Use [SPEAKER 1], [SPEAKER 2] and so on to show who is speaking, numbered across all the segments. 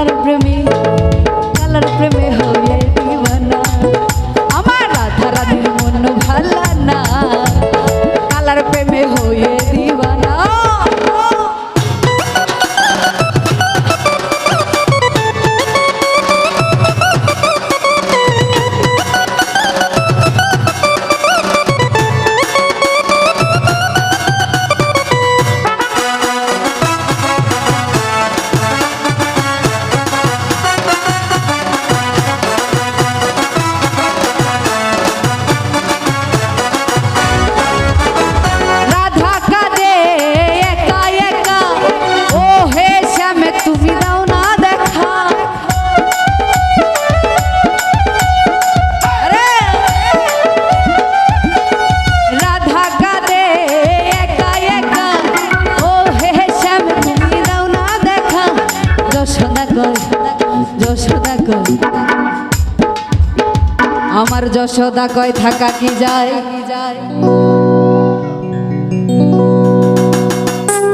[SPEAKER 1] আল্লাহর প্রেমে। যশোদা কয় যশোদা আমার যশোদা কয় থাকা কি যায়?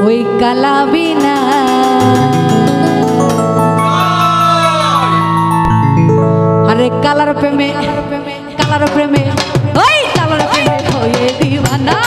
[SPEAKER 1] ওই কালাবিনা আরে কালার প্রেমে কালার প্রেমে, ওই কালার প্রেমে হয়ে দিবানা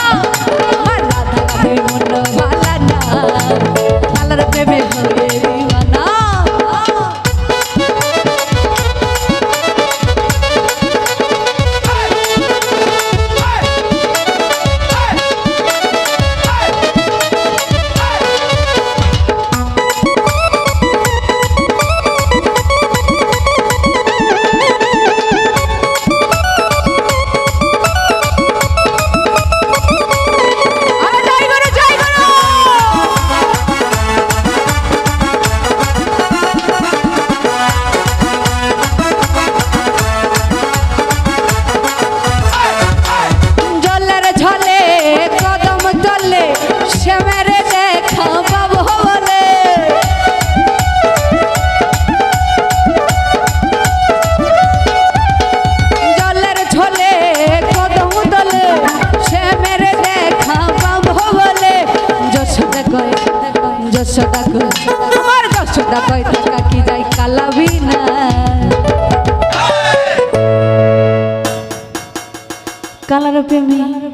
[SPEAKER 1] যশোদা কই আমার যশোদা কই থাকা কি যাই কালাবি না। কালার প্রেমী।